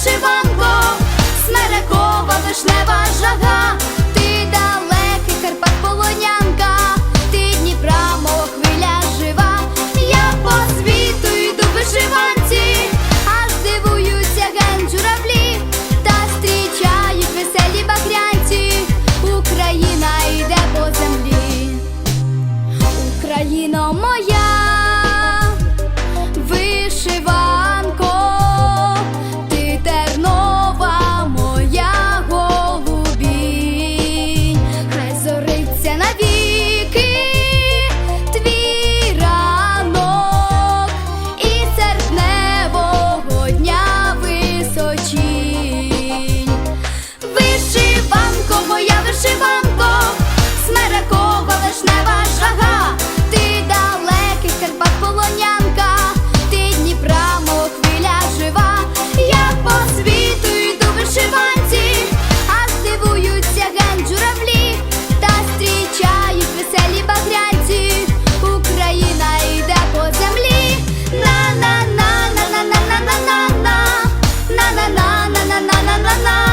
вишиванко, смерекова вишнева жага, ти далекий Карпат полонянка, ти Дніпра, мов хвиля жива, я по світу йду вишиванці, аж дивуються генджуравлі, та зустрічають веселі багрянці, Україна йде по землі, Україно моя. ти далекий Карпат ти Дніпра, мохвиля жива, я по світу йду а здивуються генджуравлі та зустрічають веселі багрянці. Україна йде по землі. На на на на на на на на на на на на на на на на на на